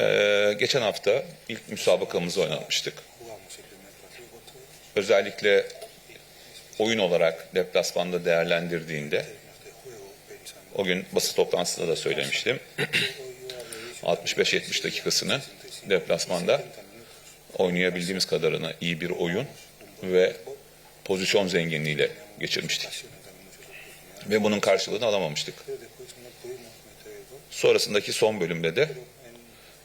Ee, geçen hafta ilk müsabakamızı oynamıştık. Özellikle oyun olarak deplasmanda değerlendirdiğinde o gün basın toplantısında da söylemiştim. 65-70 dakikasını deplasmanda oynayabildiğimiz kadarına iyi bir oyun ve pozisyon zenginliğiyle geçirmiştik. Ve bunun karşılığını alamamıştık. Sonrasındaki son bölümde de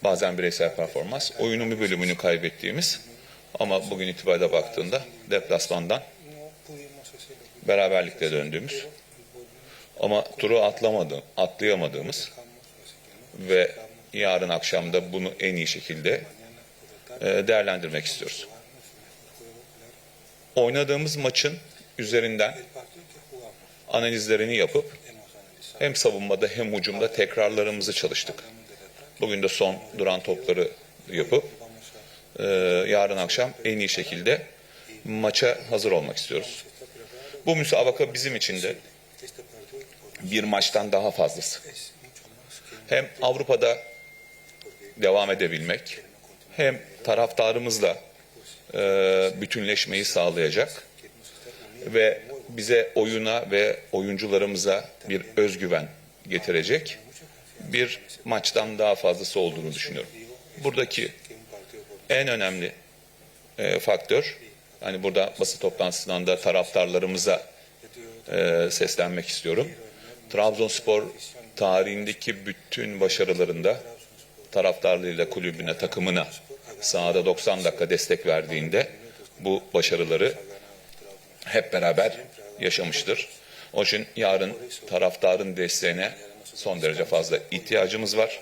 bazen bireysel performans, oyunun bir bölümünü kaybettiğimiz ama bugün itibariyle baktığında deplasmandan beraberlikle döndüğümüz ama turu atlamadı, atlayamadığımız ve yarın akşam da bunu en iyi şekilde e, değerlendirmek istiyoruz. Oynadığımız maçın üzerinden analizlerini yapıp hem savunmada hem hücumda tekrarlarımızı çalıştık. Bugün de son duran topları yapıp e, yarın akşam en iyi şekilde maça hazır olmak istiyoruz. Bu müsabaka bizim için de bir maçtan daha fazlası. Hem Avrupa'da devam edebilmek hem taraftarımızla e, bütünleşmeyi sağlayacak ve bize oyuna ve oyuncularımıza bir özgüven getirecek bir maçtan daha fazlası olduğunu düşünüyorum. Buradaki en önemli e, faktör, hani burada basın toplantısından da taraftarlarımıza e, seslenmek istiyorum. Trabzonspor tarihindeki bütün başarılarında taraftarlarıyla kulübüne, takımına sahada 90 dakika destek verdiğinde bu başarıları hep beraber yaşamıştır. Onun için yarın taraftarın desteğine son derece fazla ihtiyacımız var.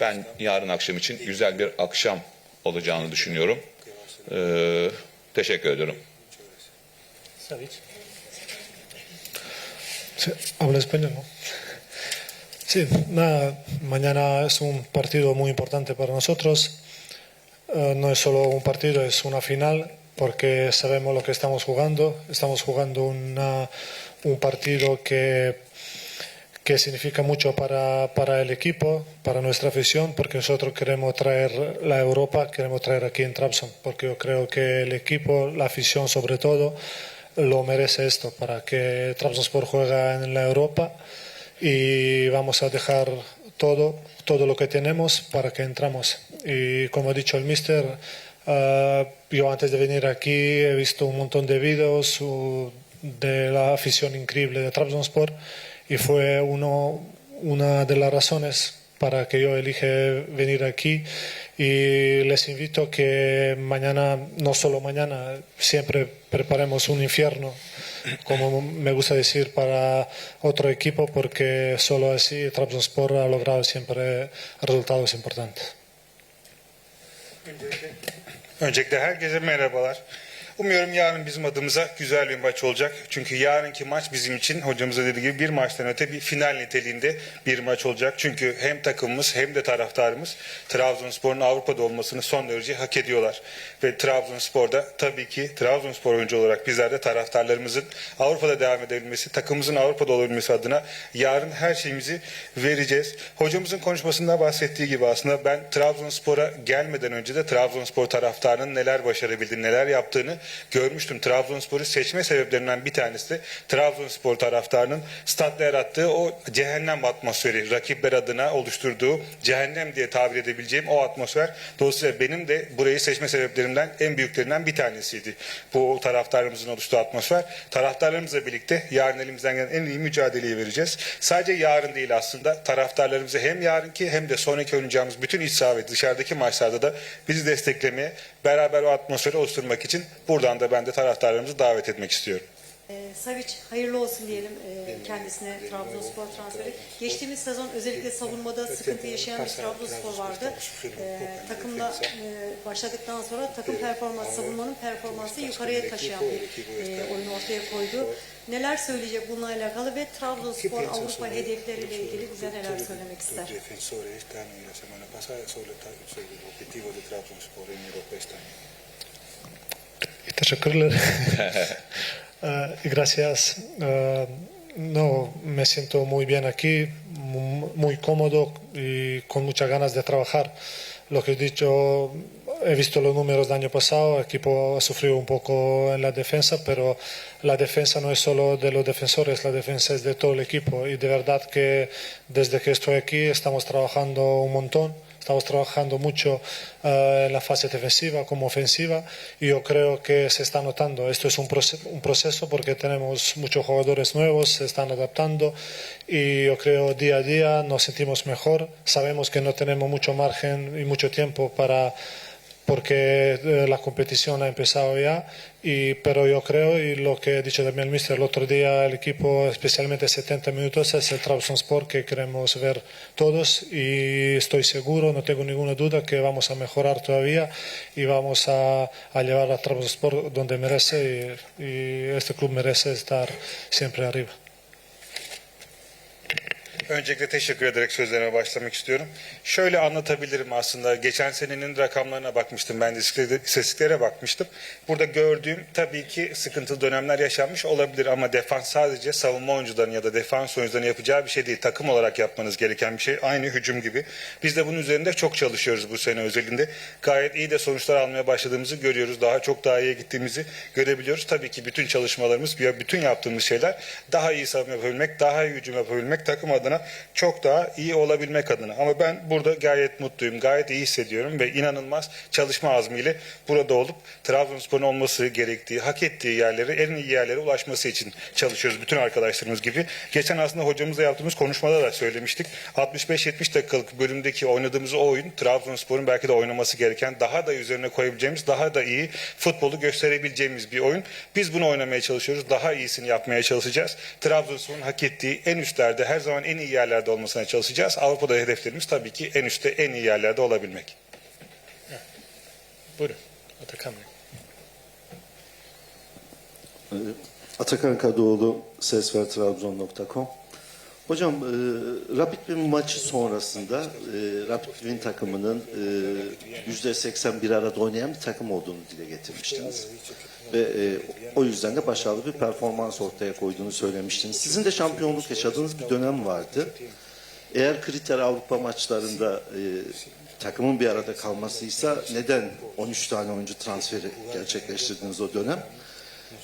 Ben yarın akşam için güzel bir akşam olacağını düşünüyorum. Ee, teşekkür ediyorum. Habla español, ¿no? Sí, nada, mañana es un partido muy importante para nosotros. Eh, no es solo un partido, es una final, porque sabemos lo que estamos jugando. Estamos jugando una- un partido que, que significa mucho para, para el equipo, para nuestra afición, porque nosotros queremos traer la Europa, queremos traer aquí en Trabzon, porque yo creo que el equipo, la afición sobre todo, lo merece esto, para que Trabzonspor juega en la Europa y vamos a dejar todo, todo lo que tenemos para que entramos. Y como ha dicho el mister, ah, yo antes de venir aquí he visto un montón de vídeos uh, de la afición increíble de Trabzonspor y fue una de las razones para que yo elige venir aquí y les invito que mañana, no solo mañana, siempre preparemos un infierno, como me gusta decir, para otro equipo, porque solo así Trabzonspor ha logrado siempre resultados importantes. Öncelikle herkese merhabalar. Umuyorum yarın bizim adımıza güzel bir maç olacak. Çünkü yarınki maç bizim için hocamıza dediği gibi bir maçtan öte bir final niteliğinde bir maç olacak. Çünkü hem takımımız hem de taraftarımız Trabzonspor'un Avrupa'da olmasını son derece hak ediyorlar. Ve Trabzonspor'da tabii ki Trabzonspor oyuncu olarak bizler de taraftarlarımızın Avrupa'da devam edebilmesi, takımımızın Avrupa'da olabilmesi adına yarın her şeyimizi vereceğiz. Hocamızın konuşmasında bahsettiği gibi aslında ben Trabzonspor'a gelmeden önce de Trabzonspor taraftarının neler başarabildiğini, neler yaptığını görmüştüm. Trabzonspor'u seçme sebeplerinden bir tanesi Trabzonspor taraftarının statta yarattığı o cehennem atmosferi, rakipler adına oluşturduğu cehennem diye tabir edebileceğim o atmosfer. Dolayısıyla benim de burayı seçme sebeplerimden en büyüklerinden bir tanesiydi. Bu taraftarımızın oluştuğu atmosfer. Taraftarlarımızla birlikte yarın elimizden gelen en iyi mücadeleyi vereceğiz. Sadece yarın değil aslında taraftarlarımızı hem yarınki hem de sonraki oynayacağımız bütün iç saha ve dışarıdaki maçlarda da bizi desteklemeye, beraber o atmosferi oluşturmak için buradan da ben de taraftarlarımızı davet etmek istiyorum. Ee, Savic hayırlı olsun diyelim e, kendisine Trabzonspor transferi. Geçtiğimiz sezon özellikle savunmada sıkıntı yaşayan bir Trabzonspor vardı. Ee, takımla e, başladıktan sonra takım performansı, savunmanın performansı yukarıya taşıyan bir e, oyun ortaya koydu. Neler söyleyecek bununla alakalı ve Trabzonspor Avrupa hedefleriyle ilgili bize neler söylemek ister? Teşekkürler. Y gracias. Eh, no, me siento muy bien aquí, mu- muy cómodo y con muchas ganas de trabajar. Lo que he dicho, he visto los números del año pasado, el equipo ha sufrido un poco en la defensa, pero la defensa no es solo de los defensores, la defensa es de todo el equipo y de verdad que desde que estoy aquí estamos trabajando un montón. Estamos trabajando mucho eh, en la fase defensiva como ofensiva y yo creo que se está notando. Esto es un, un proceso porque tenemos muchos jugadores nuevos, se están adaptando y yo creo día a día nos sentimos mejor. Sabemos que no tenemos mucho margen y mucho tiempo para porque eh, la competición ha empezado ya, y, pero yo creo, y lo que dicho también el mister el otro día, el equipo, especialmente 70 minutos, es el Trabzonspor que queremos ver todos y estoy seguro, no tengo ninguna duda que vamos a mejorar todavía y vamos a, llevar a Trabzonspor donde merece y este club merece estar siempre arriba. Öncelikle teşekkür ederek sözlerime başlamak istiyorum. Şöyle anlatabilirim aslında. Geçen senenin rakamlarına bakmıştım. Ben de istatistiklere bakmıştım. Burada gördüğüm tabii ki sıkıntılı dönemler yaşanmış olabilir ama defans sadece savunma oyuncularının ya da defans oyuncularının yapacağı bir şey değil. Takım olarak yapmanız gereken bir şey. Aynı hücum gibi. Biz de bunun üzerinde çok çalışıyoruz bu sene özelinde. Gayet iyi de sonuçlar almaya başladığımızı görüyoruz. Daha çok daha iyiye gittiğimizi görebiliyoruz. Tabii ki bütün çalışmalarımız, bütün yaptığımız şeyler daha iyi savunma yapabilmek, daha iyi hücum yapabilmek, takım adına çok daha iyi olabilmek adına. Ama ben burada gayet mutluyum, gayet iyi hissediyorum ve inanılmaz çalışma azmiyle burada olup Trabzonspor'un olması gerektiği, hak ettiği yerlere, en iyi yerlere ulaşması için çalışıyoruz bütün arkadaşlarımız gibi. Geçen aslında hocamızla yaptığımız konuşmada da söylemiştik. 65-70 dakikalık bölümdeki oynadığımız o oyun Trabzonspor'un belki de oynaması gereken, daha da üzerine koyabileceğimiz, daha da iyi futbolu gösterebileceğimiz bir oyun. Biz bunu oynamaya çalışıyoruz. Daha iyisini yapmaya çalışacağız. Trabzonspor'un hak ettiği en üstlerde, her zaman en iyi yerlerde olmasına çalışacağız. Avrupa'da hedeflerimiz tabii ki en üstte, en iyi yerlerde olabilmek. Buyurun, Atakan Bey. Ee, Atakan Kadıoğlu sesvertrabzon.com Hocam e, Rapid Wien maçı sonrasında e, Rapid Wien takımının e, %80 bir arada oynayan bir takım olduğunu dile getirmiştiniz. Ve e, o yüzden de başarılı bir performans ortaya koyduğunu söylemiştiniz. Sizin de şampiyonluk yaşadığınız bir dönem vardı. Eğer kriter Avrupa maçlarında e, takımın bir arada kalmasıysa neden 13 tane oyuncu transferi gerçekleştirdiniz o dönem?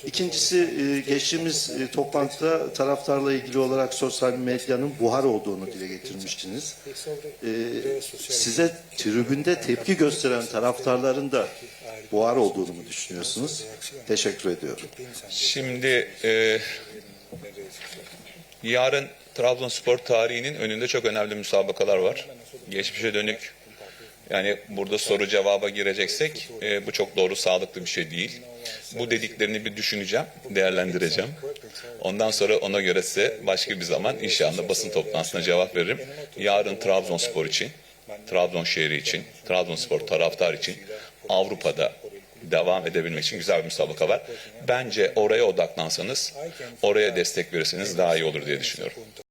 İkincisi e, geçtiğimiz e, toplantıda taraftarla ilgili olarak sosyal medyanın buhar olduğunu dile getirmiştiniz. E, size tribünde tepki gösteren taraftarların da buhar olduğunu mu düşünüyorsunuz? Teşekkür ediyorum. Şimdi e, yarın Trabzonspor tarihinin önünde çok önemli müsabakalar var. Geçmişe dönük yani burada soru cevaba gireceksek e, bu çok doğru sağlıklı bir şey değil. Bu dediklerini bir düşüneceğim, değerlendireceğim. Ondan sonra ona göre size başka bir zaman inşallah basın toplantısına cevap veririm. Yarın Trabzonspor için, Trabzon şehri için, Trabzonspor taraftar için Avrupa'da devam edebilmek için güzel bir müsabaka var. Bence oraya odaklansanız, oraya destek verirseniz daha iyi olur diye düşünüyorum.